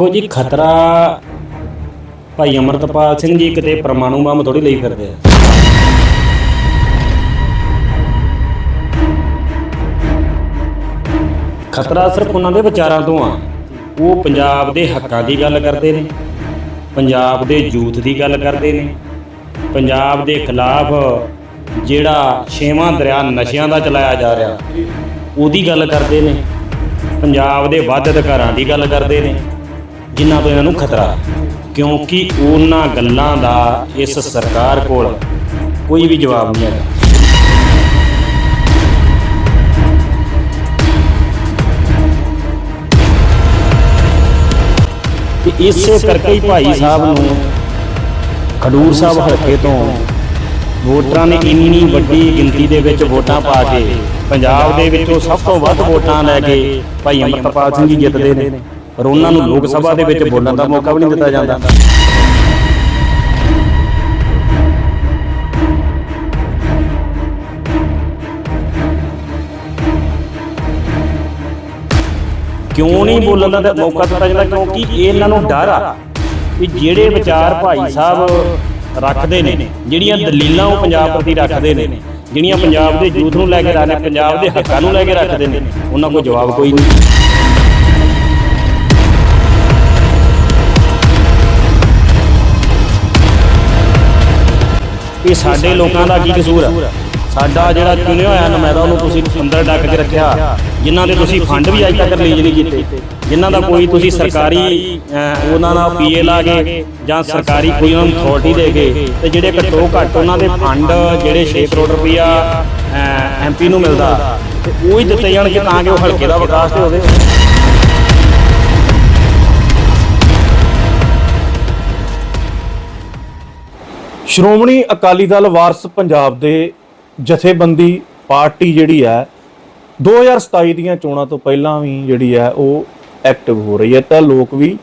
ਦੇਖੋ ਜੀ, ਖਤਰਾ ਭਾਈ ਅਮਰਤਪਾਲ ਸਿੰਘ ਜੀ ਕਿਤੇ ਪਰਮਾਣੂ ਬੰਬ ਥੋੜੀ ਲਈ ਫਿਰਦੇ ਆ। ਖਤਰਾ ਸਿਰਫ ਉਹਨਾਂ ਦੇ ਵਿਚਾਰਾਂ ਤੋਂ ਆ। ਉਹ ਪੰਜਾਬ ਦੇ ਹੱਕਾਂ ਦੀ ਗੱਲ ਕਰਦੇ ਨੇ, ਪੰਜਾਬ ਦੇ ਯੂਥ ਦੀ ਗੱਲ ਕਰਦੇ ਨੇ, ਪੰਜਾਬ ਦੇ ਖਿਲਾਫ ਜਿਹੜਾ ਛੇਵਾਂ ਦਰਿਆ ਨਸ਼ਿਆਂ ਦਾ ਚਲਾਇਆ ਜਾ ਰਿਹਾ, ਉਹਦੀ ਗੱਲ ਕਰਦੇ ਨੇ, ਪੰਜਾਬ ਦੇ ਵੱਧ ਅਧਿਕਾਰਾਂ ਦੀ ਗੱਲ ਕਰਦੇ ਨੇ ਜਿਨ੍ਹਾਂ ਤੋਂ ਇਹਨਾਂ ਨੂੰ ਖਤਰਾ। ਕਿਉਂਕਿ ਉਹਨਾਂ ਗੱਲਾਂ ਦਾ ਇਸ ਸਰਕਾਰ ਕੋਲ ਕੋਈ ਵੀ ਜਵਾਬ ਨਹੀਂ ਹੈਗਾ। ਤੇ ਇਸੇ ਕਰਕੇ ਹੀ ਭਾਈ ਸਾਹਿਬ ਨੂੰ ਖਡੂਰ ਸਾਹਿਬ ਹਲਕੇ ਤੋਂ ਵੋਟਰਾਂ ਨੇ ਇੰਨੀ ਵੱਡੀ ਗਿਣਤੀ ਦੇ ਵਿੱਚ ਵੋਟਾਂ ਪਾ ਕੇ ਪੰਜਾਬ ਦੇ ਵਿੱਚੋਂ ਸਭ ਤੋਂ ਵੱਧ ਵੋਟਾਂ ਲੈ ਕੇ ਭਾਈ ਅਮਰਤਪਾਲ ਸਿੰਘ ਜੀ ਜਿੱਤਦੇ ਨੇ। ਪਰ ਉਹਨਾਂ ਨੂੰ ਲੋਕ ਸਭਾ ਦੇ ਵਿੱਚ ਬੋਲਣ ਦਾ ਮੌਕਾ ਵੀ ਨਹੀਂ ਦਿੱਤਾ ਜਾਂਦਾ। ਕਿਉਂ ਨਹੀਂ ਬੋਲਣ ਦਾ ਮੌਕਾ ਦਿੱਤਾ ਜਾਂਦਾ? ਕਿਉਂਕਿ ਇਹਨਾਂ ਨੂੰ ਡਰ ਆ ਵੀ ਜਿਹੜੇ ਵਿਚਾਰ ਭਾਈ ਸਾਹਿਬ ਰੱਖਦੇ ਨੇ, ਜਿਹੜੀਆਂ ਦਲੀਲਾਂ ਉਹ ਪੰਜਾਬ ਪ੍ਰਤੀ ਰੱਖਦੇ ਨੇ, ਜਿਹੜੀਆਂ ਪੰਜਾਬ ਦੇ ਯੂਥ ਨੂੰ ਲੈ ਕੇ ਰੱਖਦੇ ਪੰਜਾਬ ਦੇ ਹੱਕਾਂ ਨੂੰ ਲੈ ਕੇ ਰੱਖਦੇ ਨੇ, ਉਹਨਾਂ ਕੋਲ ਜਵਾਬ ਕੋਈ ਨਹੀਂ। ਇਹ ਸਾਡੇ ਲੋਕਾਂ ਦਾ ਕੀ ਕਸੂਰ ਆ? ਸਾਡਾ ਜਿਹੜਾ ਚੁਣਿਆ ਹੋਇਆ ਨੁਮਾਇੰਦਾ ਉਹਨੂੰ ਤੁਸੀਂ ਅੰਦਰ ਡੱਕ ਕੇ ਰੱਖਿਆ। ਜਿਨ੍ਹਾਂ ਦੇ ਤੁਸੀਂ ਫੰਡ ਵੀ ਅਜੇ ਤੱਕ ਰਿਲੀਜ਼ ਨਹੀਂ ਕੀਤੇ। ਜਿਨ੍ਹਾਂ ਦਾ ਕੋਈ ਤੁਸੀਂ ਸਰਕਾਰੀ ਉਹਨਾਂ ਦਾ ਪੀਏ ਲਾ ਕੇ ਜਾਂ ਸਰਕਾਰੀ ਕੋਈ ਉਹਨਾਂ ਨੂੰ ਅਥਾਰਟੀ ਦੇ ਕੇ ਤੇ ਜਿਹੜੇ ਘੱਟੋ ਘੱਟ ਉਹਨਾਂ ਦੇ ਫੰਡ ਜਿਹੜੇ 6 ਕਰੋੜ ਰੁਪਈਆ ਐਮਪੀ ਨੂੰ ਮਿਲਦਾ ਤੇ ਉਹ ਹੀ ਦਿੱਤੇ ਜਾਣਗੇ ਤਾਂ ਕਿ ਉਹ ਹਲਕੇ ਦਾ ਵਿਕਾਸ ਤੇ ਹੋਵੇ ਸ਼੍ਰੋਮਣੀ ਅਕਾਲੀ ਦਲ ਵਾਰਸ ਪੰਜਾਬ ਦੇ ਜਥੇਬੰਦੀ ਪਾਰਟੀ ਜਿਹੜੀ ਹੈ 2027 ਦੀਆਂ ਚੋਣਾਂ ਤੋਂ ਪਹਿਲਾਂ ਵੀ ਜਿਹੜੀ ਹੈ, ਉਹ ਐਕਟਿਵ ਹੋ ਰਹੀ ਹੈ, ਤਾਂ ਲੋਕ ਵੀ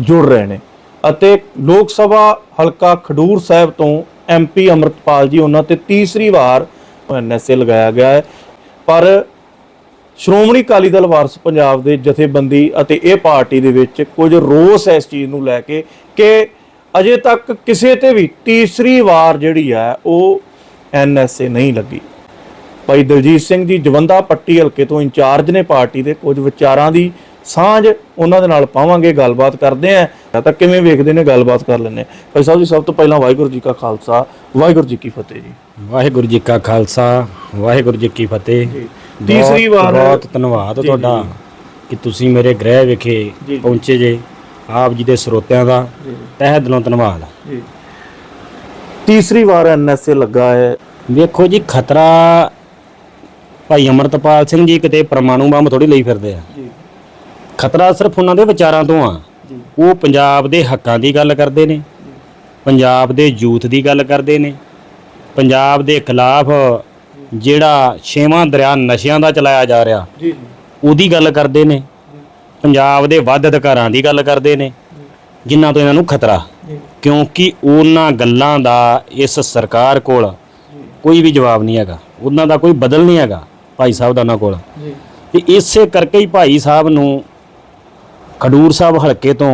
ਜੁੜ ਰਹੇ ਨੇ। ਅਤੇ ਲੋਕ ਸਭਾ ਹਲਕਾ ਖਡੂਰ ਸਾਹਿਬ ਤੋਂ ਐਮਪੀ ਅਮਰਤਪਾਲ ਜੀ, ਉਹਨਾਂ ਤੇ ਤੀਸਰੀ ਵਾਰ ਐਨਐਸਏ ਲਗਾਇਆ ਗਿਆ ਹੈ। ਪਰ ਸ਼੍ਰੋਮਣੀ ਅਕਾਲੀ ਦਲ ਵਾਰਸ ਪੰਜਾਬ ਦੇ ਜਥੇਬੰਦੀ ਅਤੇ ਇਹ ਪਾਰਟੀ ਦੇ ਵਿੱਚ ਕੁਝ ਰੋਸ ਹੈ ਇਸ ਚੀਜ਼ ਨੂੰ ਲੈ ਕੇ ਕਿ ਅਜੇ ਤੱਕ ਕਿਸੇ ਤੇ ਵੀ ਤੀਸਰੀ ਵਾਰ ਜਿਹੜੀ ਹੈ ਉਹ ਐਨਐਸਏ ਨਹੀਂ ਲੱਗੀ। ਭਾਈ ਦਲਜੀਤ ਸਿੰਘ ਜੀ ਜਵੰਦਾ ਪੱਟੀ ਹਲਕੇ ਤੋਂ ਇੰਚਾਰਜ ਨੇ ਪਾਰਟੀ ਦੇ ਕੁਝ ਵਿਚਾਰਾਂ ਦੀ ਸਾਂਝ ਉਹਨਾਂ ਦੇ ਨਾਲ ਪਾਵਾਂਗੇ ਗੱਲਬਾਤ ਕਰਦੇ ਆਂ ਤਾਂ ਕਿਵੇਂ ਵੇਖਦੇ ਨੇ ਗੱਲਬਾਤ ਕਰ ਹਾਂ। ਭਾਈ ਸਾਹਿਬ ਜੀ ਸਭ ਤੋਂ ਪਹਿਲਾਂ ਵਾਹਿਗੁਰੂ ਜੀ ਕਾ ਖਾਲਸਾ ਵਾਹਿਗੁਰੂ ਜੀ ਕੀ ਫਤਿਹ ਜੀ। ਵਾਹਿਗੁਰੂ ਜੀ ਕਾ ਖਾਲਸਾ ਵਾਹਿਗੁਰੂ ਜੀ ਕੀ ਫਤਿਹ। ਤੀਸਰੀ ਵਾਰ- ਬਹੁਤ ਧੰਨਵਾਦ ਤੁਹਾਡਾ ਕਿ ਤੁਸੀਂ ਮੇਰੇ ਗ੍ਰਹਿ ਵਿਖੇ। ਪਹੁੰਚੇ ਜੇ। ਆਪ ਜੀ ਦੇ ਸਰੋਤਿਆਂ ਦਾ ਤਹਿ ਦਿਲੋਂ ਧੰਨਵਾਦ। ਜੀ। ਤੀਸਰੀ ਵਾਰ ਐਨਐਸਏ ਲੱਗਾ ਹੈ। ਵੇਖੋ ਜੀ ਖਤਰਾ ਭਾਈ ਅਮਰਤਪਾਲ ਸਿੰਘ ਜੀ ਕਿਤੇ ਪਰਮਾਣੂ ਬੰਬ ਥੋੜੀ ਲਈ ਫਿਰਦੇ ਆ। ਜੀ। ਖਤਰਾ ਸਿਰਫ ਉਹਨਾਂ ਦੇ ਵਿਚਾਰਾਂ ਤੋਂ ਆ। ਜੀ। ਉਹ ਪੰਜਾਬ ਦੇ ਹੱਕਾਂ ਦੀ ਗੱਲ ਕਰਦੇ ਨੇ। ਪੰਜਾਬ ਦੇ ਯੂਥ ਦੀ ਗੱਲ ਕਰਦੇ ਨੇ। ਪੰਜਾਬ ਦੇ ਖਿਲਾਫ ਜਿਹੜਾ ਛੇਵਾਂ ਦਰਿਆ ਨਸ਼ਿਆਂ ਦਾ ਚਲਾਇਆ ਜਾ ਰਿਹਾ ਜੀ। ਉਹਦੀ ਗੱਲ ਕਰਦੇ ਨੇ। ਪੰਜਾਬ ਦੇ ਵੱਧ ਅਧਿਕਾਰਾਂ ਦੀ ਗੱਲ ਕਰਦੇ ਨੇ ਜਿਨ੍ਹਾਂ ਤੋਂ ਇਹਨਾਂ ਨੂੰ ਖਤਰਾ। ਕਿਉਂਕਿ ਉਹਨਾਂ ਗੱਲਾਂ ਦਾ ਇਸ ਸਰਕਾਰ ਕੋਲ ਕੋਈ ਵੀ ਜਵਾਬ ਨਹੀਂ ਹੈਗਾ। ਉਹਨਾਂ ਦਾ ਕੋਈ ਬਦਲ ਨਹੀਂ ਹੈਗਾ ਭਾਈ ਸਾਹਿਬ ਦਾ ਉਹਨਾਂ ਕੋਲ। ਤੇ ਇਸੇ ਕਰਕੇ ਹੀ ਭਾਈ ਸਾਹਿਬ ਨੂੰ ਖਡੂਰ ਸਾਹਿਬ ਹਲਕੇ ਤੋਂ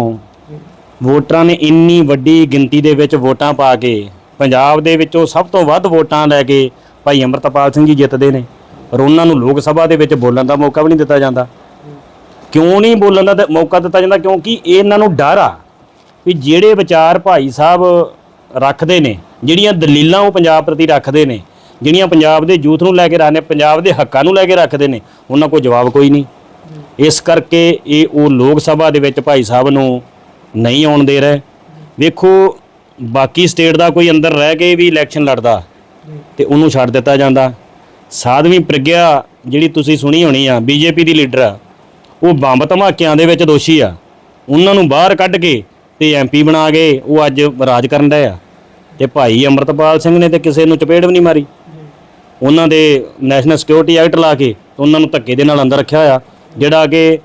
ਵੋਟਰਾਂ ਨੇ ਇੰਨੀ ਵੱਡੀ ਗਿਣਤੀ ਦੇ ਵਿੱਚ ਵੋਟਾਂ ਪਾ ਕੇ ਪੰਜਾਬ ਦੇ ਵਿੱਚੋਂ ਸਭ ਤੋਂ ਵੱਧ ਵੋਟਾਂ ਲੈ ਕੇ ਭਾਈ ਅਮਰਤਪਾਲ ਸਿੰਘ ਜੀ ਜਿੱਤਦੇ ਨੇ। ਪਰ ਉਹਨਾਂ ਨੂੰ ਲੋਕ ਸਭਾ ਦੇ ਵਿੱਚ ਬੋਲਣ ਦਾ ਮੌਕਾ ਵੀ ਨਹੀਂ ਦਿੱਤਾ ਜਾਂਦਾ। ਕਿਉਂ ਨਹੀਂ ਬੋਲਣ ਦਾ ਮੌਕਾ ਦਿੱਤਾ ਜਾਂਦਾ? ਕਿਉਂਕਿ ਇਹਨਾਂ ਨੂੰ ਡਰ ਆ ਵੀ ਜਿਹੜੇ ਵਿਚਾਰ ਭਾਈ ਸਾਹਿਬ ਰੱਖਦੇ ਨੇ, ਜਿਹੜੀਆਂ ਦਲੀਲਾਂ ਉਹ ਪੰਜਾਬ ਪ੍ਰਤੀ ਰੱਖਦੇ ਨੇ, ਜਿਹੜੀਆਂ ਪੰਜਾਬ ਦੇ ਯੂਥ ਨੂੰ ਲੈ ਕੇ ਰੱਖਦੇ ਪੰਜਾਬ ਦੇ ਹੱਕਾਂ ਨੂੰ ਲੈ ਕੇ ਰੱਖਦੇ ਨੇ, ਉਹਨਾਂ ਕੋਲ ਜਵਾਬ ਕੋਈ ਨਹੀਂ। ਇਸ ਕਰਕੇ ਇਹ ਉਹ ਲੋਕ ਸਭਾ ਦੇ ਵਿੱਚ ਭਾਈ ਸਾਹਿਬ ਨੂੰ ਨਹੀਂ ਆਉਣ ਦੇ ਰਹੇ। ਵੇਖੋ, ਬਾਕੀ ਸਟੇਟ ਦਾ ਕੋਈ ਅੰਦਰ ਰਹਿ ਕੇ ਵੀ ਇਲੈਕਸ਼ਨ ਲੜਦਾ ਤੇ ਉਹਨੂੰ ਛੱਡ ਦਿੱਤਾ ਜਾਂਦਾ। ਸਾਧਵੀਂ ਪ੍ਰਗਿਆ ਜਿਹੜੀ ਤੁਸੀਂ ਸੁਣੀ ਹੋਣੀ ਆ, ਬੀਜੇਪੀ ਦੀ ਲੀਡਰ ਆ ਉਹ ਬੰਬ ਧਮਾਕਿਆਂ ਦੇ ਵਿੱਚ ਦੋਸ਼ੀ ਆ। ਉਹਨਾਂ ਨੂੰ ਬਾਹਰ ਕੱਢ ਕੇ ਤੇ ਐਮਪੀ ਬਣਾ ਕੇ ਉਹ ਅੱਜ ਰਾਜ ਕਰਨ ਦਾ ਆ। ਤੇ ਭਾਈ ਅਮਰਤਪਾਲ ਸਿੰਘ ਨੇ ਤੇ ਕਿਸੇ ਨੂੰ ਚਪੇੜ ਵੀ ਨਹੀਂ ਮਾਰੀ। ਉਹਨਾਂ ਦੇ ਨੈਸ਼ਨਲ ਸਿਕਿਉਰਿਟੀ ਐਕਟ ਲਾ ਕੇ ਉਹਨਾਂ ਨੂੰ ਧੱਕੇ ਦੇ ਨਾਲ ਅੰਦਰ ਰੱਖਿਆ ਹੋਇਆ। ਜਿਹੜਾ ਕਿ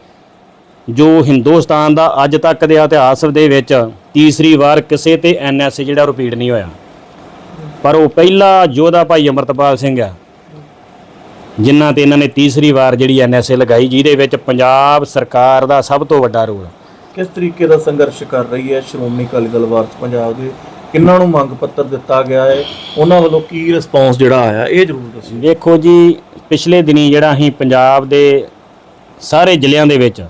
ਜੋ ਹਿੰਦੁਸਤਾਨ ਦਾ ਅੱਜ ਤੱਕ ਦੇ ਇਤਿਹਾਸ ਦੇ ਵਿੱਚ ਤੀਸਰੀ ਵਾਰ ਕਿਸੇ ਤੇ ਐਨਐਸਏ ਜਿਹੜਾ ਰਿਪੀਟ ਨਹੀਂ ਹੋਇਆ। ਪਰ ਉਹ ਪਹਿਲਾ ਯੋਧਾ ਭਾਈ ਅਮਰਤਪਾਲ ਸਿੰਘ ਆ। ਜਿਨ੍ਹਾਂ ਤੇ ਇਹਨਾਂ ਨੇ ਤੀਸਰੀ ਵਾਰ ਜਿਹੜੀ ਐਨਐਸਏ ਲਗਾਈ ਜਿਹਦੇ ਵਿੱਚ ਪੰਜਾਬ ਸਰਕਾਰ ਦਾ ਸਭ ਤੋਂ ਵੱਡਾ ਰੋਲ ਕਿਸ ਤਰੀਕੇ ਦਾ ਸੰਘਰਸ਼ ਕਰ ਰਹੀ ਹੈ ਸ਼੍ਰੋਮਣੀ ਅਕਾਲੀ ਦਲ ਵਾਰਸ ਪੰਜਾਬ ਦੇ? ਕਿੰਨਾਂ ਨੂੰ ਮੰਗ ਪੱਤਰ ਦਿੱਤਾ ਗਿਆ ਹੈ? ਉਹਨਾਂ ਵੱਲੋਂ ਕੀ ਰਿਸਪੌਂਸ ਜਿਹੜਾ ਆਇਆ ਇਹ ਜ਼ਰੂਰ ਦੱਸਿਓ। ਵੇਖੋ ਜੀ ਪਿਛਲੇ ਦਿਨੀ ਜਿਹੜਾ ਅਸੀਂ ਪੰਜਾਬ ਦੇ ਸਾਰੇ ਜ਼ਿਲ੍ਹਿਆਂ ਦੇ ਵਿੱਚ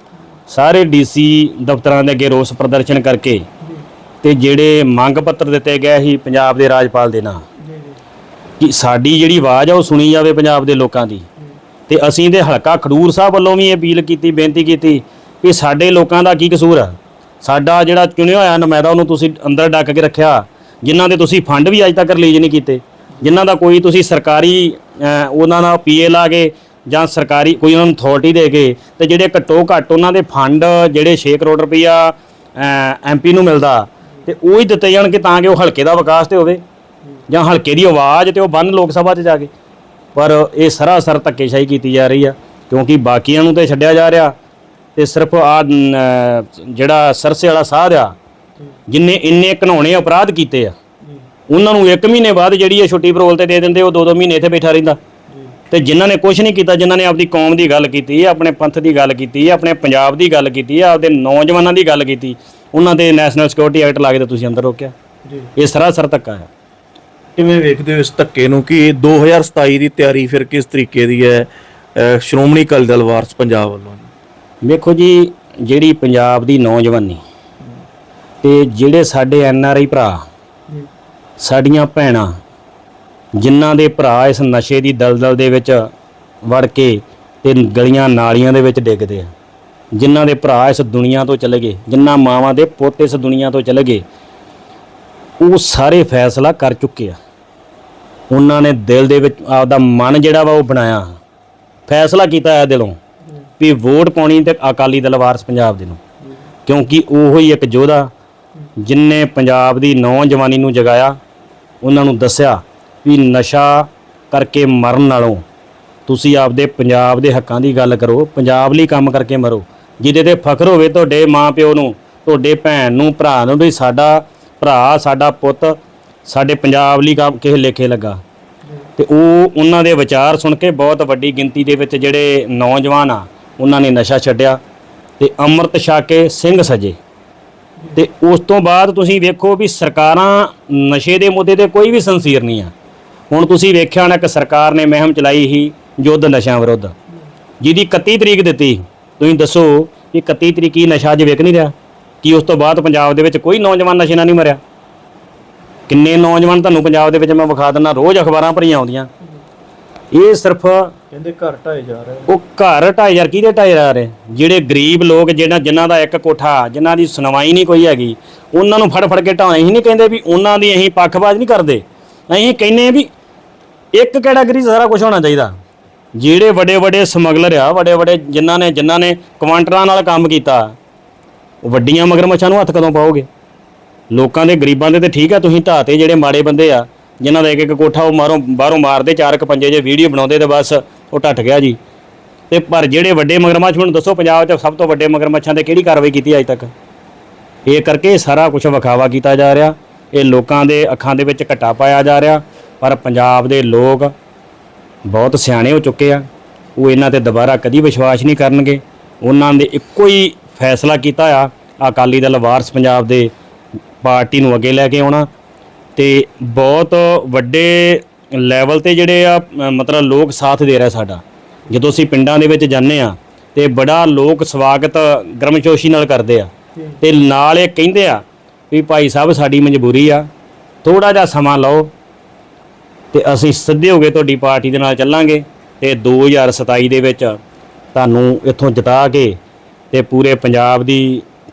ਸਾਰੇ ਡੀਸੀ ਦਫ਼ਤਰਾਂ ਦੇ ਅੱਗੇ ਰੋਸ ਪ੍ਰਦਰਸ਼ਨ ਕਰਕੇ ਤੇ ਜਿਹੜੇ ਮੰਗ ਪੱਤਰ ਦਿੱਤੇ ਗਏ ਸੀ ਪੰਜਾਬ ਦੇ ਰਾਜਪਾਲ ਦੇ ਨਾਂ ਕਿ ਸਾਡੀ ਜਿਹੜੀ ਆਵਾਜ਼ ਆ ਉਹ ਸੁਣੀ ਜਾਵੇ ਪੰਜਾਬ ਦੇ ਲੋਕਾਂ ਦੀ। ਤੇ ਅਸੀਂ ਦੇ ਹਲਕਾ ਖਡੂਰ ਸਾਹਿਬ ਵੱਲੋਂ ਵੀ ਇਹ ਅਪੀਲ ਕੀਤੀ, ਬੇਨਤੀ ਕੀਤੀ ਕਿ ਸਾਡੇ ਲੋਕਾਂ ਦਾ ਕੀ ਕਸੂਰ ਆ? ਸਾਡਾ ਜਿਹੜਾ ਚੁਣਿਆ ਹੋਇਆ ਨੁਮਾਇੰਦਾ ਉਹਨੂੰ ਤੁਸੀਂ ਅੰਦਰ ਡੱਕ ਕੇ ਰੱਖਿਆ, ਜਿਨ੍ਹਾਂ ਦੇ ਤੁਸੀਂ ਫੰਡ ਵੀ ਅਜੇ ਤੱਕ ਰਿਲੀਜ਼ ਨਹੀਂ ਕੀਤੇ, ਜਿਨ੍ਹਾਂ ਦਾ ਕੋਈ ਤੁਸੀਂ ਸਰਕਾਰੀ ਉਹਨਾਂ ਦਾ ਪੀਏ ਲਾ ਕੇ ਜਾਂ ਸਰਕਾਰੀ ਕੋਈ ਉਹਨਾਂ ਨੂੰ ਅਥਾਰਟੀ ਦੇ ਕੇ ਤੇ ਜਿਹੜੇ ਘੱਟੋ ਘੱਟ ਉਹਨਾਂ ਦੇ ਫੰਡ ਜਿਹੜੇ 6 ਕਰੋੜ ਰੁਪਈਆ ਐਮਪੀ ਨੂੰ ਮਿਲਦਾ, ਤੇ ਉਹ ਹੀ ਦਿੱਤੇ ਜਾਣ ਕਿ ਤਾਂ ਕਿ ਉਹ ਹਲਕੇ ਦਾ ਵਿਕਾਸ ਤੇ ਹੋਵੇ। ਜਾਂ ਹਲਕੇ ਦੀ ਆਵਾਜ਼ ਤੇ ਉਹ ਬੰਨ ਲੋਕ ਸਭਾ 'ਚ ਜਾ ਕੇ। ਪਰ ਇਹ ਸਰਾਸਰ ਧੱਕੇਸ਼ਾਹੀ ਕੀਤੀ ਜਾ ਰਹੀ ਆ ਕਿਉਂਕਿ ਬਾਕੀਆਂ ਨੂੰ ਤੇ ਛੱਡਿਆ ਜਾ ਰਿਹਾ। ਤੇ ਸਿਰਫ ਆ ਜਿਹੜਾ ਸਰਸੇ ਵਾਲਾ ਸਾਧ ਆ ਜਿਨਨੇ ਇੰਨੇ ਘਨਾਉਣੇ ਅਪਰਾਧ ਕੀਤੇ ਆ ਉਹਨਾਂ ਨੂੰ 1 ਮਹੀਨੇ ਬਾਅਦ ਜਿਹੜੀ ਇਹ ਛੁੱਟੀ ਪਰੋਲ ਤੇ ਦੇ ਦਿੰਦੇ ਉਹ 2-2 ਮਹੀਨੇ ਇੱਥੇ ਬੈਠਾ ਰਹਿੰਦਾ। ਤੇ ਜਿਨ੍ਹਾਂ ਨੇ ਕੁਝ ਨਹੀਂ ਕੀਤਾ ਜਿਨ੍ਹਾਂ ਨੇ ਆਪਦੀ ਕੌਮ ਦੀ ਗੱਲ ਕੀਤੀ ਆਪਣੇ ਪੰਥ ਦੀ ਗੱਲ ਕੀਤੀ ਆਪਣੇ ਪੰਜਾਬ ਦੀ ਗੱਲ ਕੀਤੀ ਆਪਦੇ ਨੌਜਵਾਨਾਂ ਦੀ ਗੱਲ ਕੀਤੀ ਉਹਨਾਂ ਦੇ ਨੈਸ਼ਨਲ ਸਿਕਿਉਰਿਟੀ ਐਕਟ ਲਾ ਕੇ ਤੁਸੀਂ ਅੰਦਰ ਰੋਕਿਆ। ਜੀ। ਇਹ ਸਰਾਸਰ ਧੱਕਾ ਆ। ਕਿਵੇਂ ਵੇਖਦੇ ਹੋ ਇਸ ਧੱਕੇ ਨੂੰ? ਕਿ 2027 ਦੀ ਤਿਆਰੀ ਫਿਰ ਕਿਸ ਤਰੀਕੇ ਦੀ ਹੈ? ਸ਼੍ਰੋਮਣੀ ਅਕਾਲੀ ਦਲ ਵਾਰਸ ਪੰਜਾਬ ਵੱਲੋਂ? ਵੇਖੋ ਜੀ ਜਿਹੜੀ ਪੰਜਾਬ ਦੀ ਨੌਜਵਾਨੀ ਤੇ ਜਿਹੜੇ ਸਾਡੇ ਐਨ ਆਰ ਆਈ ਭਰਾ ਸਾਡੀਆਂ ਭੈਣਾਂ ਜਿਨ੍ਹਾਂ ਦੇ ਭਰਾ ਇਸ ਨਸ਼ੇ ਦੀ ਦਲਦਲ ਦੇ ਵਿੱਚ ਵੜ ਕੇ ਤੇ ਗਲੀਆਂ ਨਾਲੀਆਂ ਦੇ ਵਿੱਚ ਡਿੱਗਦੇ ਆ। ਜਿਨ੍ਹਾਂ ਦੇ ਭਰਾ ਇਸ ਦੁਨੀਆ ਤੋਂ ਚਲੇ ਗਏ ਜਿਨ੍ਹਾਂ ਮਾਵਾਂ ਦੇ ਪੁੱਤ ਇਸ ਦੁਨੀਆ ਤੋਂ ਚਲੇ ਗਏ ਉਹ ਸਾਰੇ ਫੈਸਲਾ ਕਰ ਚੁੱਕੇ ਆ। ਉਹਨਾਂ ਨੇ ਦਿਲ ਦੇ ਵਿੱਚ ਆਪਦਾ ਮਨ ਜਿਹੜਾ ਵਾ ਉਹ ਬਣਾਇਆ। ਫੈਸਲਾ ਕੀਤਾ ਹੈ ਦਿਲੋਂ ਵੀ ਵੋਟ ਪਾਉਣੀ ਤੇ ਅਕਾਲੀ ਦਲ ਵਾਰਸ ਪੰਜਾਬ ਦੇ ਨੂੰ। ਕਿਉਂਕਿ ਉਹ ਹੀ ਇੱਕ ਯੋਧਾ ਜਿਨਨੇ ਪੰਜਾਬ ਦੀ ਨੌਜਵਾਨੀ ਨੂੰ ਜਗਾਇਆ, ਉਹਨਾਂ ਨੂੰ ਦੱਸਿਆ ਵੀ ਨਸ਼ਾ ਕਰਕੇ ਮਰਨ ਨਾਲੋਂ ਤੁਸੀਂ ਆਪਦੇ ਪੰਜਾਬ ਦੇ ਹੱਕਾਂ ਦੀ ਗੱਲ ਕਰੋ, ਪੰਜਾਬ ਲਈ ਕੰਮ ਕਰਕੇ ਮਰੋ। ਜਿਹਦੇ ਤੇ ਫਖਰ ਹੋਵੇ ਤੁਹਾਡੇ ਮਾਂ ਪਿਓ ਨੂੰ, ਤੁਹਾਡੇ ਭੈਣ ਨੂੰ, ਭਰਾ ਨੂੰ ਵੀ ਸਾਡਾ ਭਰਾ, ਸਾਡਾ ਪੁੱਤ ਸਾਡੇ ਪੰਜਾਬ ਲਈ ਕਾ ਕਿਸੇ ਲੇਖੇ ਲੱਗਾ। ਤੇ ਉਹ ਉਹਨਾਂ ਦੇ ਵਿਚਾਰ ਸੁਣ ਕੇ ਬਹੁਤ ਵੱਡੀ ਗਿਣਤੀ ਦੇ ਵਿੱਚ ਜਿਹੜੇ ਨੌਜਵਾਨ ਆ, ਉਹਨਾਂ ਨੇ ਨਸ਼ਾ ਛੱਡਿਆ ਤੇ ਅੰਮ੍ਰਿਤ ਛਕ ਕੇ ਸਿੰਘ ਸਜੇ। ਤੇ ਉਸ ਤੋਂ ਬਾਅਦ ਤੁਸੀਂ ਵੇਖੋ ਵੀ ਸਰਕਾਰਾਂ ਨਸ਼ੇ ਦੇ ਮੁੱਦੇ ਤੇ ਕੋਈ ਵੀ ਸੰਸੀਰ ਨਹੀਂ ਆ। ਹੁਣ ਤੁਸੀਂ ਵੇਖਿਆ ਹੋਣਾ ਕਿ ਸਰਕਾਰ ਨੇ ਮਹਿਮ ਚਲਾਈ ਸੀ ਯੁੱਧ ਨਸ਼ਿਆਂ ਵਿਰੁੱਧ। ਜਿਹਦੀ 31 ਤਰੀਕ ਦਿੱਤੀ ਤੁਸੀਂ ਦੱਸੋ ਕਿ 31 ਤਰੀਕ ਹੀ ਨਸ਼ਾ ਅੱਜ ਵਿਕ ਨਹੀਂ ਰਿਹਾ? ਕੀ ਉਸ ਤੋਂ ਬਾਅਦ ਪੰਜਾਬ ਦੇ ਵਿੱਚ ਕੋਈ ਨੌਜਵਾਨ ਨਸ਼ੇ ਨਾਲ ਨਹੀਂ ਮਰਿਆ? ਕਿੰਨੇ ਨੌਜਵਾਨ ਤੁਹਾਨੂੰ ਪੰਜਾਬ ਦੇ ਵਿੱਚ ਮੈਂ ਵਿਖਾ ਦਿੰਦਾ ਰੋਜ਼ ਅਖਬਾਰਾਂ ਭਰੀਆਂ ਆਉਂਦੀਆਂ। ਇਹ ਸਿਰਫ ਕਹਿੰਦੇ ਘਰ ਢਾਏ ਜਾ ਰਹੇ ਉਹ ਘਰ ਢਾਈ ਹਜ਼ਾਰ ਕਿਹਦੇ ਢਾਈ ਜਾ ਰਹੇ ਜਿਹੜੇ ਗਰੀਬ ਲੋਕ ਜਿਹਨਾਂ ਜਿਨ੍ਹਾਂ ਦਾ ਇੱਕ ਕੋਠਾ ਜਿਨ੍ਹਾਂ ਦੀ ਸੁਣਵਾਈ ਨਹੀਂ ਕੋਈ ਹੈਗੀ ਉਹਨਾਂ ਨੂੰ ਫੜ ਫੜ ਕੇ ਢਾਉਣਾ ਹੀ ਨਹੀਂ ਕਹਿੰਦੇ ਵੀ ਉਹਨਾਂ ਦੀ ਅਸੀਂ ਪੱਖਪਾਤ ਨਹੀਂ ਕਰਦੇ। ਅਸੀਂ ਕਹਿੰਨੇ ਵੀ ਇੱਕ ਕੈਟਾਗਰੀ ਸਾਰਾ ਕੁਝ ਹੋਣਾ ਚਾਹੀਦਾ। ਜਿਹੜੇ ਵੱਡੇ ਵੱਡੇ ਸਮਗਲਰ ਆ ਵੱਡੇ ਵੱਡੇ ਜਿਨ੍ਹਾਂ ਨੇ ਜਿਨ੍ਹਾਂ ਨੇ ਕੁਆਂਟਲਾਂ ਨਾਲ ਕੰਮ ਕੀਤਾ ਵੱਡੀਆਂ ਮਗਰਮੱਛਾਂ ਨੂੰ ਹੱਥ ਕਦੋਂ ਪਾਓਗੇ? ਲੋਕਾਂ ਦੇ ਗਰੀਬਾਂ ਦੇ ਤੇ ਠੀਕ ਆ, ਤੁਸੀਂ ਢਾਹ ਜਿਹੜੇ ਮਾੜੇ ਬੰਦੇ ਆ, ਜਿਨ੍ਹਾਂ ਦਾ ਇੱਕ ਇੱਕ ਕੋਠਾ ਉਹ ਮਾਰੋਂ, ਬਾਹਰੋਂ ਮਾਰਦੇ, ਚਾਰ ਕ ਪੰਜੇ ਜੇ ਵੀਡੀਓ ਬਣਾਉਂਦੇ ਤੇ ਬਸ ਉਹ ਟੱਟ ਗਿਆ ਜੀ। ਤੇ ਪਰ ਜਿਹੜੇ ਵੱਡੇ ਮਗਰਮੱਛ, ਹੁਣ ਦੱਸੋ ਪੰਜਾਬ 'ਚ ਸਭ ਤੋਂ ਵੱਡੇ ਮਗਰਮੱਛਾਂ ਤੇ ਕਿਹੜੀ ਕਾਰਵਾਈ ਕੀਤੀ ਅੱਜ ਤੱਕ? ਇਹ ਕਰਕੇ ਸਾਰਾ ਕੁਝ ਵਿਖਾਵਾ ਕੀਤਾ ਜਾ ਰਿਹਾ। ਇਹ ਲੋਕਾਂ ਦੇ ਅੱਖਾਂ ਦੇ ਵਿੱਚ ਘਟਾ ਪਾਇਆ ਜਾ ਰਿਹਾ, ਪਰ ਪੰਜਾਬ ਦੇ ਲੋਕ ਬਹੁਤ ਸਿਆਣੇ ਹੋ ਚੁੱਕੇ ਆ। ਉਹ ਇਹਨਾਂ ਤੇ ਦੁਬਾਰਾ ਕਦੀ ਵਿਸ਼ਵਾਸ ਨਹੀਂ ਕਰਨਗੇ। ਉਹਨਾਂ ਨੇ ਇੱਕੋ ਹੀ ਫੈਸਲਾ ਕੀਤਾ ਆ ਅਕਾਲੀ ਦਲ ਵਾਰਸ ਪੰਜਾਬ ਦੇ ਪਾਰਟੀ ਨੂੰ ਅੱਗੇ ਲੈ ਕੇ ਆਉਣਾ ਤੇ ਬਹੁਤ ਵੱਡੇ ਲੈਵਲ ਤੇ ਜਿਹੜੇ ਆ ਮਤਲਬ ਲੋਕ ਸਾਥ ਦੇ ਰਿਹਾ ਸਾਡਾ। ਜਦੋਂ ਅਸੀਂ ਪਿੰਡਾਂ ਦੇ ਵਿੱਚ ਜਾਂਦੇ ਆ ਤੇ ਬੜਾ ਲੋਕ ਸਵਾਗਤ ਗਰਮਜੋਸ਼ੀ ਨਾਲ ਕਰਦੇ ਆ। ਤੇ ਨਾਲ ਇਹ ਕਹਿੰਦੇ ਆ ਵੀ ਭਾਈ ਸਾਹਿਬ, ਸਾਡੀ ਮਜਬੂਰੀ ਆ। ਥੋੜਾ ਜਿਹਾ ਸਮਾਂ ਲਓ ਤੇ ਅਸੀਂ ਸਿੱਧੇ ਹੋ ਕੇ ਤੁਹਾਡੀ ਪਾਰਟੀ ਦੇ ਨਾਲ ਚੱਲਾਂਗੇ ਤੇ 2027 ਦੇ ਵਿੱਚ ਤੁਹਾਨੂੰ ਇੱਥੋਂ ਜਿਤਾ ਕੇ ਤੇ ਪੂਰੇ ਪੰਜਾਬ ਦੀ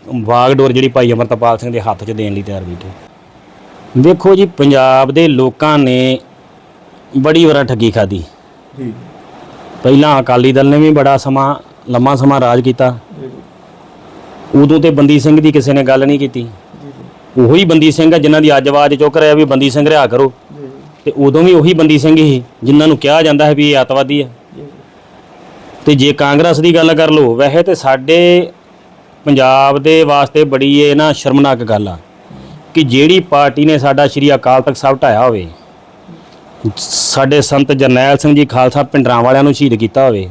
ਵਾਗਡੋਰ ਜਿਹੜੀ ਭਾਈ ਅਮਰਤਪਾਲ ਸਿੰਘ ਦੇ ਹੱਥ 'ਚ ਦੇਣ ਲਈ ਤਿਆਰ ਬੈਠੇ ਦੇਖੋ ਜੀ ਪੰਜਾਬ ਦੇ ਲੋਕਾਂ ਨੇ ਬੜੀ ਵਾਰ ਠੱਗੀ ਖਾਦੀ ਜੀ। ਪਹਿਲਾਂ ਅਕਾਲੀ ਦਲ ਨੇ ਵੀ ਬੜਾ ਸਮਾਂ ਲੰਮਾ ਸਮਾਂ ਰਾਜ ਕੀਤਾ। ਉਦੋਂ ਤੇ ਬੰਦੀ ਸਿੰਘ ਦੀ ਕਿਸੇ ਨੇ ਗੱਲ ਨਹੀਂ ਕੀਤੀ। ਉਹੀ ਬੰਦੀ ਸਿੰਘ ਆ ਜਿਨ੍ਹਾਂ ਦੀ ਅੱਜ ਆਵਾਜ਼ ਚੁੱਕ ਰਿਹਾ ਵੀ ਬੰਦੀ ਸਿੰਘ ਰਿਹਾ ਕਰੋ। ਤੇ ਉਦੋਂ ਵੀ ਉਹੀ ਬੰਦੀ ਸਿੰਘ ਹੀ ਜਿਨ੍ਹਾਂ ਨੂੰ ਕਿਹਾ ਜਾਂਦਾ ਹੈ ਵੀ ਇਹ ਅੱਤਵਾਦੀ ਹੈ। ਤੇ ਜੇ ਕਾਂਗਰਸ ਦੀ ਗੱਲ ਕਰ ਲਓ ਵੈਸੇ ਤੇ ਸਾਡੇ ਪੰਜਾਬ ਦੇ ਵਾਸਤੇ ਬੜੀ ਇਹ ਨਾ ਸ਼ਰਮਨਾਕ ਗੱਲ ਆ ਕਿ ਜਿਹੜੀ ਪਾਰਟੀ ਨੇ ਸਾਡਾ ਸ਼੍ਰੀ ਅਕਾਲ ਤਖਤ ਸਾਹਿਬ ਢਾਇਆ ਹੋਵੇ, ਸਾਡੇ ਸੰਤ ਜਰਨੈਲ ਸਿੰਘ ਜੀ ਖਾਲਸਾ ਪਿੰਡਰਾਂ ਵਾਲਿਆਂ ਨੂੰ ਸ਼ਹੀਦ ਕੀਤਾ ਹੋਵੇ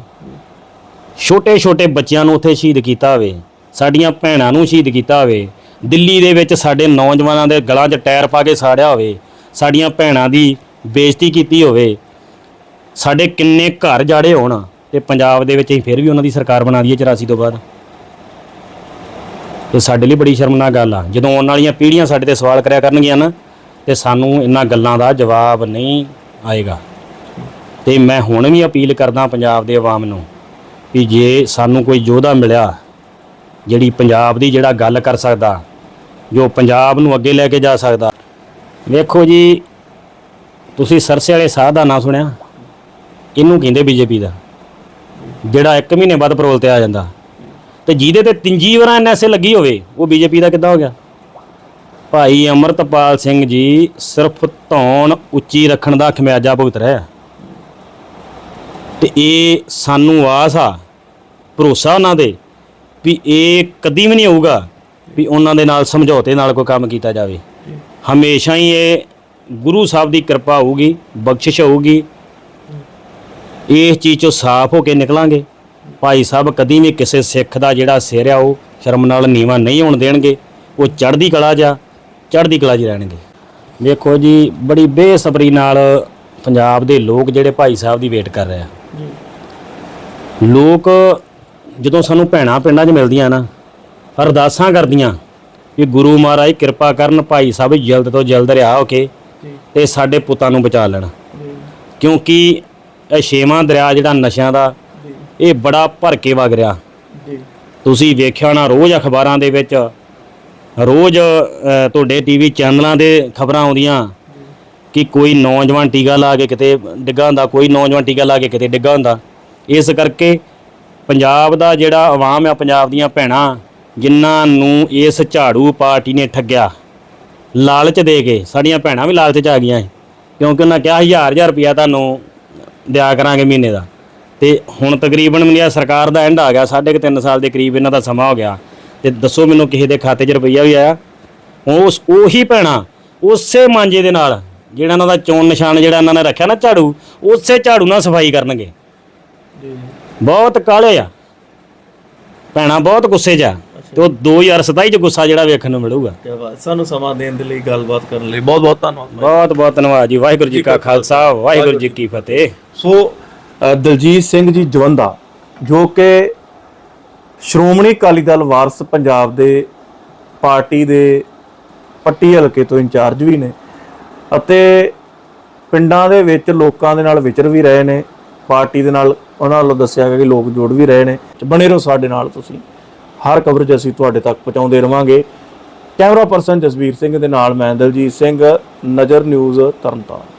ਛੋਟੇ ਛੋਟੇ ਬੱਚਿਆਂ ਨੂੰ ਉੱਥੇ ਸ਼ਹੀਦ ਕੀਤਾ ਹੋਵੇ, ਸਾਡੀਆਂ ਭੈਣਾਂ ਨੂੰ ਸ਼ਹੀਦ ਕੀਤਾ ਹੋਵੇ, ਦਿੱਲੀ ਦੇ ਵਿੱਚ ਸਾਡੇ ਨੌਜਵਾਨਾਂ ਦੇ ਗਲਾਂ 'ਚ ਟਾਇਰ ਪਾ ਕੇ ਸਾੜਿਆ ਹੋਵੇ, ਸਾਡੀਆਂ ਭੈਣਾਂ ਦੀ ਬੇਇੱਜ਼ਤੀ ਕੀਤੀ ਹੋਵੇ, ਸਾਡੇ ਕਿੰਨੇ ਘਰ ਜਾੜੇ ਹੋਣ ਤੇ ਪੰਜਾਬ ਦੇ ਵਿੱਚ ਅਸੀਂ ਫਿਰ ਵੀ ਉਹਨਾਂ ਦੀ ਸਰਕਾਰ ਬਣਾ ਦਈਏ 84 ਤੋਂ ਬਾਅਦ। ਇਹ ਸਾਡੇ ਲਈ ਬੜੀ ਸ਼ਰਮਨਾਕ ਗੱਲ ਆ। ਜਦੋਂ ਆਉਣ ਵਾਲੀਆਂ ਪੀੜ੍ਹੀਆਂ ਸਾਡੇ ਤੇ ਸਵਾਲ ਕਰਿਆ ਕਰਨਗੀਆਂ ਨਾ, ਤੇ ਸਾਨੂੰ ਇਹਨਾਂ ਗੱਲਾਂ ਦਾ ਜਵਾਬ ਨਹੀਂ ਆਏਗਾ। ਤੇ ਮੈਂ ਹੁਣ ਵੀ ਅਪੀਲ ਕਰਦਾ ਪੰਜਾਬ ਦੇ ਆਵਾਮ ਨੂੰ ਕਿ ਜੇ ਸਾਨੂੰ ਕੋਈ ਯੋਧਾ ਮਿਲਿਆ, ਜਿਹੜੀ ਪੰਜਾਬ ਦੀ ਜਿਹੜਾ ਗੱਲ ਕਰ ਸਕਦਾ, ਜੋ ਪੰਜਾਬ ਨੂੰ ਅੱਗੇ ਲੈ ਕੇ ਜਾ ਸਕਦਾ। ਵੇਖੋ ਜੀ, ਤੁਸੀਂ ਸਰਸੇ ਵਾਲੇ ਸਾਹ ਦਾ ਨਾਂ ਸੁਣਿਆ? ਇਹਨੂੰ ਕਹਿੰਦੇ ਬੀਜੇਪੀ ਦਾ। ਜਿਹੜਾ 1 ਮਹੀਨੇ ਬਾਅਦ ਪਰੋਲ ਤੇ ਆ ਜਾਂਦਾ। ਤੇ ਜਿਹਦੇ ਤੇ ਤਿੰਜੀ ਵਾਰਾਂ ਐਨਐਸਏ ਲੱਗੀ ਹੋਵੇ, ਉਹ ਬੀਜੇਪੀ ਦਾ ਕਿੱਦਾਂ ਹੋ ਗਿਆ? ਭਾਈ ਅਮਰਤਪਾਲ ਸਿੰਘ ਜੀ ਸਿਰਫ ਧੌਣ ਉੱਚੀ ਰੱਖਣ ਦਾ ਖਮਿਆਜਾ ਭੁਗਤ ਰਿਹਾ ਤੇ ਇਹ ਸਾਨੂੰ ਆਸ ਆ, ਭਰੋਸਾ ਉਹਨਾਂ ਦੇ ਵੀ ਇਹ ਕਦੀ ਵੀ ਨਹੀਂ ਹੋਊਗਾ ਵੀ ਉਹਨਾਂ ਦੇ ਨਾਲ ਸਮਝੌਤੇ ਨਾਲ ਕੋਈ ਕੰਮ ਕੀਤਾ ਜਾਵੇ। ਹਮੇਸ਼ਾ ਹੀ ਇਹ ਗੁਰੂ ਸਾਹਿਬ ਦੀ ਕਿਰਪਾ ਹੋਊਗੀ, ਬਖਸ਼ਿਸ਼ ਹੋਊਗੀ। ਇਸ ਚੀਜ਼ ਚੋਂ ਸਾਫ਼ ਹੋ ਕੇ ਨਿਕਲਾਂਗੇ। ਭਾਈ ਸਾਹਿਬ ਕਦੀ ਵੀ ਕਿਸੇ ਸਿੱਖ ਦਾ ਜਿਹੜਾ ਸਿਰ ਆ ਉਹ ਸ਼ਰਮ ਨਾਲ ਨੀਵਾ ਨਹੀਂ ਹੋਣ ਦੇਣਗੇ। ਉਹ ਚੜ੍ਹਦੀ ਕਲਾ 'ਚ ਆ ਚੜ੍ਹਦੀ ਕਲਾ 'ਚ ਰਹਿਣਗੇ। ਵੇਖੋ ਜੀ ਬੜੀ ਬੇਸਬਰੀ ਨਾਲ ਪੰਜਾਬ ਦੇ ਲੋਕ ਜਿਹੜੇ ਭਾਈ ਸਾਹਿਬ ਦੀ ਵੇਟ ਕਰ ਰਹੇ ਆ। ਲੋਕ ਜਦੋਂ ਸਾਨੂੰ ਭੈਣਾਂ ਪਿੰਡਾਂ 'ਚ ਮਿਲਦੀਆਂ ਨਾ ਅਰਦਾਸਾਂ ਕਰਦੀਆਂ ਕਿ ਗੁਰੂ ਮਹਾਰਾਜ ਕਿਰਪਾ ਕਰਨ ਭਾਈ ਸਾਹਿਬ ਜਲਦ ਤੋਂ ਜਲਦ ਰਿਹਾ ਹੋ ਕੇ ਤੇ ਸਾਡੇ ਪੁੱਤਾਂ ਨੂੰ ਬਚਾ ਲੈਣ। ਕਿਉਂਕਿ ਇਹ ਛੇਵਾਂ ਦਰਿਆ ਜਿਹੜਾ ਨਸ਼ਿਆਂ ਦਾ ਇਹ ਬੜਾ ਭਰ ਕੇ ਵਗ ਰਿਹਾ। ਤੁਸੀਂ ਵੇਖਿਆ ਹੋਣਾ ਰੋਜ਼ ਅਖਬਾਰਾਂ ਦੇ ਵਿੱਚ ਰੋਜ਼ ਤੁਹਾਡੇ ਟੀਵੀ ਚੈਨਲਾਂ ਦੇ ਖਬਰਾਂ ਆਉਂਦੀਆਂ ਕਿ ਕੋਈ ਨੌਜਵਾਨ ਟੀਕਾ ਲਾ ਕੇ ਕਿਤੇ ਡਿੱਗਾ ਹੁੰਦਾ ਕੋਈ ਨੌਜਵਾਨ ਟੀਕਾ ਲਾ ਕੇ ਕਿਤੇ ਡਿੱਗਾ ਹੁੰਦਾ। ਇਸ ਕਰਕੇ ਪੰਜਾਬ ਦਾ ਜਿਹੜਾ ਆਵਾਮ ਆ ਪੰਜਾਬ ਦੀਆਂ ਭੈਣਾਂ ਜਿਨ੍ਹਾਂ ਨੂੰ ਇਸ ਝਾੜੂ ਪਾਰਟੀ ਨੇ ਠੱਗਿਆ ਲਾਲਚ ਦੇ ਕੇ ਸਾਡੀਆਂ ਭੈਣਾਂ ਵੀ ਲਾਲਚ 'ਚ ਆ ਗਈਆਂ ਕਿਉਂਕਿ ਉਹਨਾਂ ਕਿਹਾ ਹਜ਼ਾਰ ਹਜ਼ਾਰ ਰੁਪਇਆ ਤੁਹਾਨੂੰ ਦਿਆ ਕਰਾਂਗੇ ਮਹੀਨੇ ਦਾ। ਤੇ ਹੁਣ ਤਕਰੀਬਨ ਮੇਰੀ ਸਰਕਾਰ ਦਾ ਐਂਡ ਆ ਗਿਆ ਸਾਢੇ ਕੁ ਤਿੰਨ ਸਾਲ ਦੇ ਕਰੀਬ ਇਹਨਾਂ ਦਾ ਸਮਾਂ ਹੋ ਗਿਆ। ਤੇ ਦੱਸੋ ਮੈਨੂੰ ਕਿਸੇ ਦੇ ਖਾਤੇ 'ਚ ਰੁਪਈਆ ਵੀ ਆਇਆ? ਉਸ ਉਹੀ ਭੈਣਾਂ ਉਸੇ ਮਾਂਜੇ ਦੇ ਨਾਲ ਜਿਹੜਾ ਇਹਨਾਂ ਦਾ ਚੋਣ ਨਿਸ਼ਾਨ ਜਿਹੜਾ ਇਹਨਾਂ ਨੇ ਰੱਖਿਆ ਨਾ ਝਾੜੂ ਉਸੇ ਝਾੜੂ ਨਾਲ ਸਫ਼ਾਈ ਕਰਨਗੇ। ਬਹੁਤ ਕਾਲੇ ਆ। ਭੈਣਾਂ ਬਹੁਤ ਗੁੱਸੇ 'ਚ ਆ। ਤੇ ਉਹ 2027 'ਚ ਗੁੱਸਾ ਜਿਹੜਾ ਵੇਖਣ ਨੂੰ ਮਿਲੂਗਾ। ਕੀ ਬਾਤ ਸਾਨੂੰ ਸਮਾਂ ਦੇਣ ਦੇ ਲਈ ਗੱਲਬਾਤ ਕਰਨ ਲਈ ਬਹੁਤ ਬਹੁਤ ਧੰਨਵਾਦ ਬਹੁਤ ਬਹੁਤ ਧੰਨਵਾਦ ਜੀ। ਵਾਹਿਗੁਰੂ ਜੀ ਕਾ ਖਾਲਸਾ ਵਾਹਿਗੁਰੂ ਜੀ ਕੀ ਫਤਿਹ। ਸੋ ਦਲਜੀਤ ਸਿੰਘ ਜੀ ਜਵੰਦਾ, ਜੋ ਕਿ ਸ਼੍ਰੋਮਣੀ ਅਕਾਲੀ ਦਲ ਵਾਰਸ ਪੰਜਾਬ ਦੇ ਪਾਰਟੀ ਦੇ ਪੱਟੀ ਹਲਕੇ ਤੋਂ ਇੰਚਾਰਜ ਵੀ ਨੇ ਅਤੇ ਪਿੰਡਾਂ ਦੇ ਵਿੱਚ ਲੋਕਾਂ ਦੇ ਨਾਲ ਵਿਚਰ ਵੀ ਰਹੇ ਨੇ, ਪਾਰਟੀ ਦੇ ਨਾਲ ਉਹਨਾਂ ਵੱਲੋਂ ਦੱਸਿਆ ਗਿਆ ਕਿ ਲੋਕ ਜੋੜ ਵੀ ਰਹੇ ਨੇ। ਬਣੇ ਰਹੋ ਸਾਡੇ ਨਾਲ ਤੁਸੀਂ। ਹਰ ਕਵਰੇਜ ਅਸੀਂ ਤੁਹਾਡੇ ਤੱਕ ਪਹੁੰਚਾਉਂਦੇ ਰਵਾਂਗੇ। ਕੈਮਰਾ ਪਰਸਨ ਜਸਵੀਰ ਸਿੰਘ ਦੇ ਨਾਲ ਮੈਂ ਦਲਜੀਤ ਸਿੰਘ, ਨਜ਼ਰ ਨਿਊਜ਼ ਤਰਨਤਾਰਨ।